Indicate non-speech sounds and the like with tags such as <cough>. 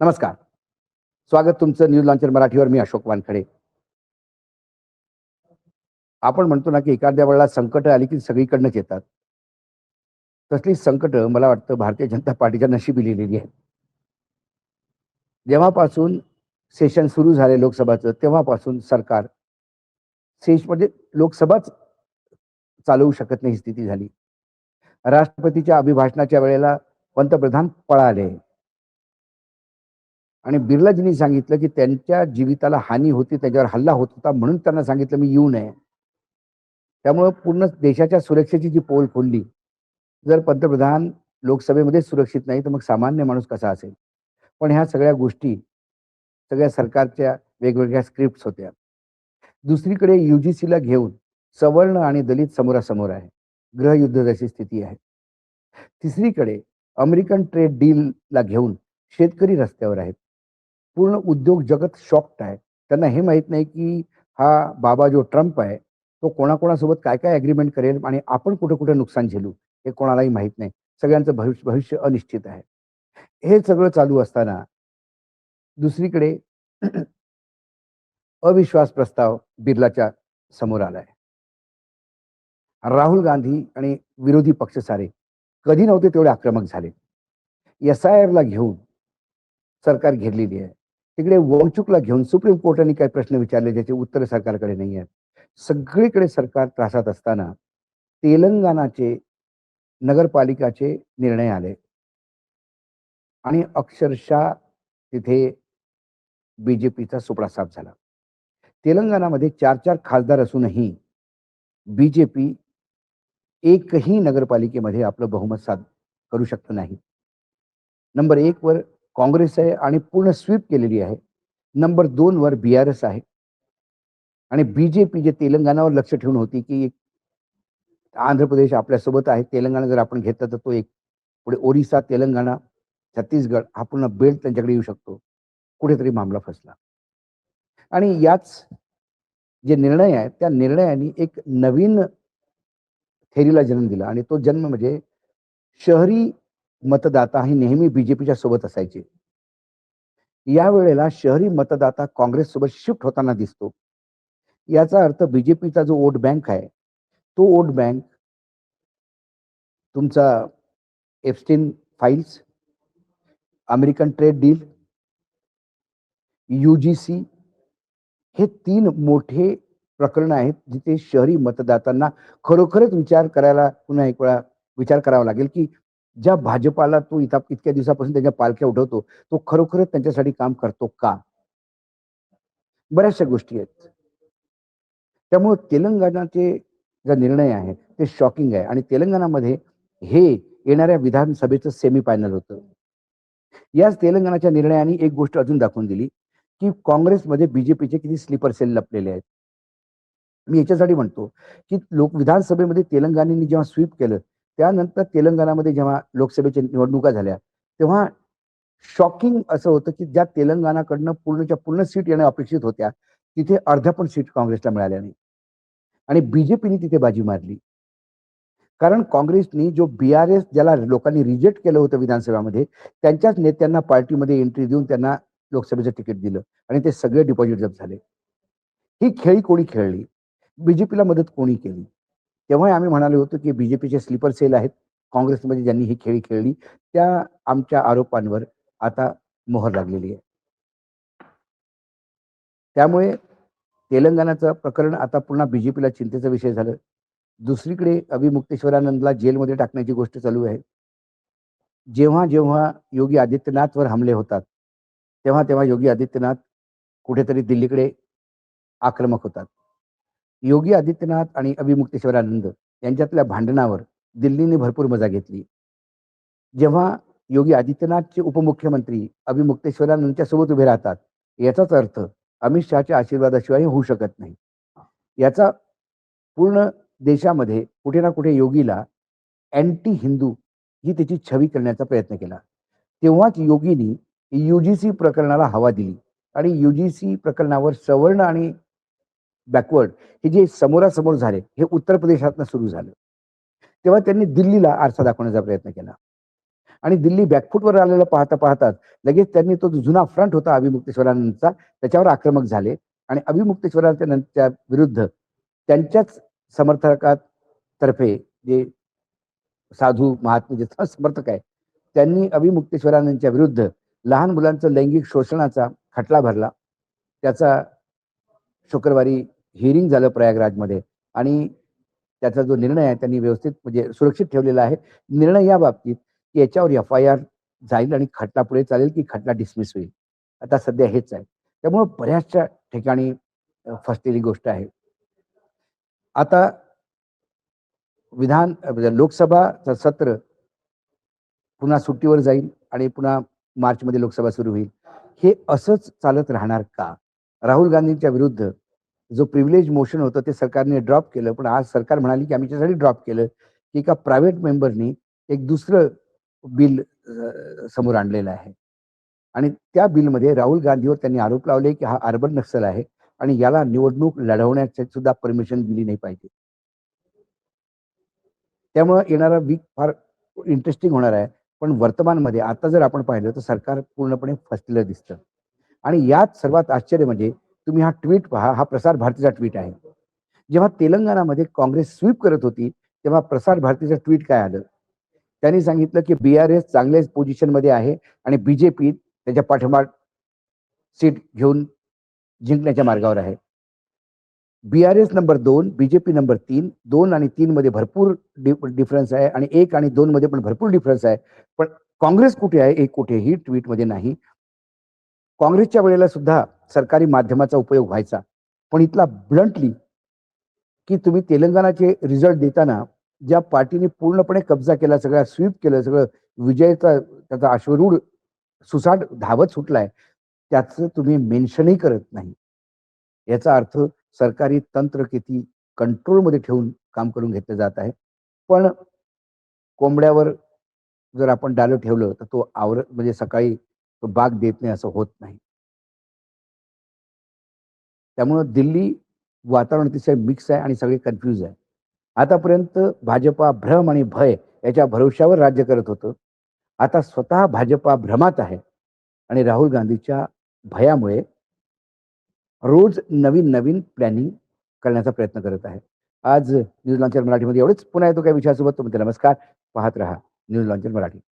नमस्कार. स्वागत तुमचं न्यूज लॉन्चर मराठीवर. मी अशोक वानखडे. आपण म्हणतो ना की एखाद्या वेळेला संकट आली की सगळीकडनंच येतात. तसली संकट मला वाटतं भारतीय जनता पार्टीच्या नशिबी लिहिलेली आहे जेव्हापासून सेशन सुरू झाले लोकसभाचं तेव्हापासून सरकार सेश म्हणजे लोकसभाच चालवू शकत नाही स्थिती झाली. राष्ट्रपतीच्या अभिभाषणाच्या वेळेला पंतप्रधान पळाले. आणि बिर्लाजींनी सांगितलं की त्यांच्या जीविताला हानी होती त्याच्यावर हल्ला होत होता म्हणून त्यांना सांगितलं मी येऊ नये. त्यामुळं पूर्ण देशाच्या सुरक्षेची जी पोल खोलली जर पंतप्रधान लोकसभेमध्ये सुरक्षित नाही तर मग सामान्य माणूस कसा असेल? पण ह्या सगळ्या गोष्टी सगळ्या सरकारच्या वेगवेगळ्या स्क्रिप्ट होत्या. दुसरीकडे युजीसीला घेऊन सवर्ण आणि दलित समोरासमोर आहे. गृहयुद्ध जशी स्थिती आहे. तिसरीकडे अमेरिकन ट्रेड डीलला घेऊन शेतकरी रस्त्यावर आहेत. पूर्ण उद्योग जगत शॉक्ड आहे. त्यांना हे माहीत नाही की हा बाबा जो ट्रम्प आहे तो कोणाकोणासोबत काय काय अग्रीमेंट करेल आणि आपण कुठं कुठं नुकसान झेलू हे कोणालाही माहीत नाही. सगळ्यांचं भविष्य भविष्य अनिश्चित आहे. हे सगळं चालू असताना दुसरीकडे अविश्वास प्रस्ताव बिर्लाच्या समोर आलाय. राहुल गांधी आणि विरोधी पक्ष सारे कधी नव्हते तेवढे आक्रमक झाले. एस आय आरला घेऊन सरकार घेरलेली आहे. तिकडे वंचुकला घेऊन सुप्रीम कोर्टाने काही प्रश्न विचारले ज्याचे उत्तर सरकारकडे नाही आहेत. सगळीकडे सरकार त्रासात असताना तेलंगणाचे नगरपालिकाचे निर्णय आले. आणि अक्षरशः तिथे बीजेपीचा सुपडा साफ झाला. तेलंगणामध्ये चार चार खासदार असूनही बीजेपी एकही नगरपालिकेमध्ये आपलं बहुमत साध करू शकत नाही. नंबर एक वर काँग्रेस आहे आणि पूर्ण स्वीप केलेली आहे. नंबर दोन वर बी आर एस आहे. आणि बी जे तेलंगणावर लक्ष ठेवून होती की आंध्र प्रदेश आपल्यासोबत आहे. तेलंगणा जर आपण घेतलं तर तो एक पुढे ओरिसा तेलंगणा छत्तीसगड हा पूर्ण बेल्ट त्यांच्याकडे येऊ शकतो. कुठेतरी मामला फसला. आणि याच जे निर्णय आहे त्या निर्णयाने एक नवीन थेरीला जन्म दिला. आणि तो जन्म म्हणजे शहरी मतदाता हे नेहमी बीजेपीच्या सोबत असायचे. या वेळेला शहरी मतदाता काँग्रेस सोबत शिफ्ट होताना दिसतो. याचा अर्थ बीजेपीचा जो वोट बँक आहे तो वोट बँक तुमचा Epstein files American trade deal UGC हे तीन मोठे प्रकरण आहेत जिथे शहरी मतदातांना खरोखरच विचार करायला पुन्हा एक वेळा विचार करावा लागेल की ज्या भाजपाला तो इथं इतक्या दिवसापासून त्यांच्या पालख्या उठवतो तो खरोखरच त्यांच्यासाठी काम करतो का? बऱ्याचशा गोष्टी आहेत. त्यामुळे तेलंगणाचे जे निर्णय आहे ते शॉकिंग आहे. आणि तेलंगणामध्ये हे येणाऱ्या विधानसभेचं सेमी फायनल होतं. याच तेलंगणाच्या निर्णयाने एक गोष्ट अजून दाखवून दिली की काँग्रेसमध्ये बीजेपीचे किती स्लीपर सेल लपलेले आहेत. मी याच्यासाठी म्हणतो की लोक विधानसभेमध्ये तेलंगणाने जेव्हा स्वीप केलं त्यानंतर तेलंगणामध्ये जेव्हा लोकसभेच्या निवडणुका झाल्या तेव्हा शॉकिंग असं होतं की ज्या तेलंगणाकडनं पूर्णच्या पूर्ण सीट येणं अपेक्षित होत्या तिथे अर्ध्या पण सीट काँग्रेसला मिळाल्या नाही. आणि बीजेपीने तिथे बाजी मारली. कारण काँग्रेसनी जो बी आर एस ज्याला लोकांनी रिजेक्ट केलं होतं विधानसभेमध्ये त्यांच्याच नेत्यांना पार्टीमध्ये एंट्री देऊन त्यांना लोकसभेचं तिकीट दिलं आणि ते सगळे डिपॉझिट जप्त झाले. ही खेळी कोणी खेळली? बीजेपीला मदत कोणी केली? तेव्हा आम्ही म्हणालो होतो की बीजेपीचे स्लीपर सेल आहेत. काँग्रेसमध्ये ज्यांनी ही खेळी खेळली त्या आमच्या आरोपांवर आता मोहर लागलेली आहे. त्यामुळे तेलंगणाचं प्रकरण आता पुन्हा बीजेपीला चिंतेचा विषय झालं. दुसरीकडे अभिमुक्तेश्वरानंदला जेलमध्ये टाकण्याची गोष्ट चालू आहे. जेव्हा जेव्हा योगी आदित्यनाथवर हमले होतात तेव्हा तेव्हा योगी आदित्यनाथ कुठेतरी दिल्लीकडे आक्रमक होतात. योगी आदित्यनाथ आणि अभिमुक्तेश्वरानंद यांच्यातल्या भांडणावर दिल्लीने भरपूर मजा घेतली. जेव्हा योगी आदित्यनाथचे उपमुख्यमंत्री अभिमुक्तेश्वरानंदच्या सोबत उभे राहतात याचाच अर्थ अमित शहाच्या आशीर्वादाशिवाय होऊ शकत नाही. याचा पूर्ण देशामध्ये कुठे ना कुठे योगीला अँटी हिंदू ही त्याची छवी करण्याचा प्रयत्न केला. तेव्हाच योगीनी युजीसी प्रकरणाला हवा दिली आणि युजीसी प्रकरणावर सवर्ण आणि बॅकवर्ड हे जे समोरासमोर झाले हे उत्तर प्रदेशातनं सुरू झालं. तेव्हा त्यांनी दिल्लीला आरसा दाखवण्याचा प्रयत्न केला. आणि दिल्ली बॅकफूटवर आलेलं पाहता पाहताच लगेच त्यांनी तो जो जुना फ्रंट होता अभिमुक्तेश्वरांचा त्याच्यावर आक्रमक झाले. आणि अभिमुक्तेश्वरांच्या नंतर विरुद्ध त्यांच्याच समर्थकात तर्फे जे साधू महात्मे जे <laughs> समर्थक आहे त्यांनी अभिमुक्तेश्वरांच्या विरुद्ध लहान मुलांचं लैंगिक शोषणाचा खटला भरला. त्याचा शुक्रवारी हिअरिंग झालं प्रयागराजमध्ये. आणि त्याचा जो निर्णय आहे त्यांनी व्यवस्थित म्हणजे सुरक्षित ठेवलेला आहे. निर्णय या बाबतीत की याच्यावर एफ आय आर जाईल आणि खटला पुढे चालेल की खटला डिसमिस होईल. आता सध्या हेच आहे. त्यामुळं बऱ्याचशा ठिकाणी फसलेली गोष्ट आहे. आता विधान म्हणजे लोकसभाचं सत्र पुन्हा सुट्टीवर जाईल आणि पुन्हा मार्चमध्ये लोकसभा सुरू होईल. हे असंच चालत राहणार का? राहुल गांधींच्या विरुद्ध जो प्रिव्हिलेज मोशन होतं ते सरकारने ड्रॉप केलं. पण आज सरकार म्हणाली की आम्ही त्यासाठी ड्रॉप केलं. की एका प्रायव्हेट मेंबरनी एक दुसरं बिल समोर आणलेलं आहे. आणि त्या बिलमध्ये राहुल गांधीवर त्यांनी आरोप लावले की हा अर्बन नक्सल आहे आणि याला निवडणूक लढवण्याची सुद्धा परमिशन दिली नाही पाहिजे. त्यामुळं येणारा वीक फार इंटरेस्टिंग होणार आहे. पण वर्तमानमध्ये आता जर आपण पाहिलं तर सरकार पूर्णपणे फसलेलं दिसतं. आणि यात सर्वात आश्चर्य म्हणजे तुम्ही हा ट्विट पहा हा प्रसार भारतीचा ट्विट आहे. जेव्हा तेलंगणामध्ये काँग्रेस स्वीप करत होती तेव्हा प्रसार भारतीचं ट्विट काय आलं? त्यांनी सांगितलं की बी आर एस चांगल्याच पोझिशनमध्ये आहे आणि बीजेपी त्याच्या पाठोपाठ सीट घेऊन जिंकण्याच्या मार्गावर आहे. बी आर एस नंबर दोन बीजेपी नंबर तीन दोन आणि तीन मध्ये भरपूर डिफरन्स आहे आणि एक आणि दोन मध्ये पण भरपूर डिफरन्स आहे. पण काँग्रेस कुठे आहे एक कुठेही ट्विटमध्ये नाही. काँग्रेसच्या वेळेला सुद्धा सरकारी माध्यमाचा उपयोग व्हायचा. पण इथला ब्लंटली की तुम्ही तेलंगणाचे रिझल्ट देताना ज्या पार्टीने पूर्णपणे कब्जा केला सगळा स्वीप केलं सगळं विजयचा त्याचा अश्वरूढ सुसाट धावत सुटलाय त्याचं तुम्ही मेन्शनही करत नाही. याचा अर्थ सरकारी तंत्र किती कंट्रोलमध्ये ठेवून काम करून घेतलं जात आहे. पण कोंबड्यावर जर आपण डालं ठेवलं तर तो आवर म्हणजे सकाळी तो बाग देत नाही असं होत नाही. त्यामुळं दिल्ली वातावरण अतिशय मिक्स आहे आणि सगळे कन्फ्यूज आहे. आतापर्यंत भाजपा भ्रम आणि भय याच्या भरोश्यावर राज्य करत होतं. आता स्वतः भाजपा भ्रमात आहे आणि राहुल गांधीच्या भयामुळे रोज नवीन नवीन प्लॅनिंग करण्याचा प्रयत्न करत आहे. आज न्यूज लॉन्चर मराठीमध्ये एवढेच. पुन्हा येतो काही विषयासोबत तुम्ही नमस्कार. पाहत राहा न्यूज लॉन्चर मराठी.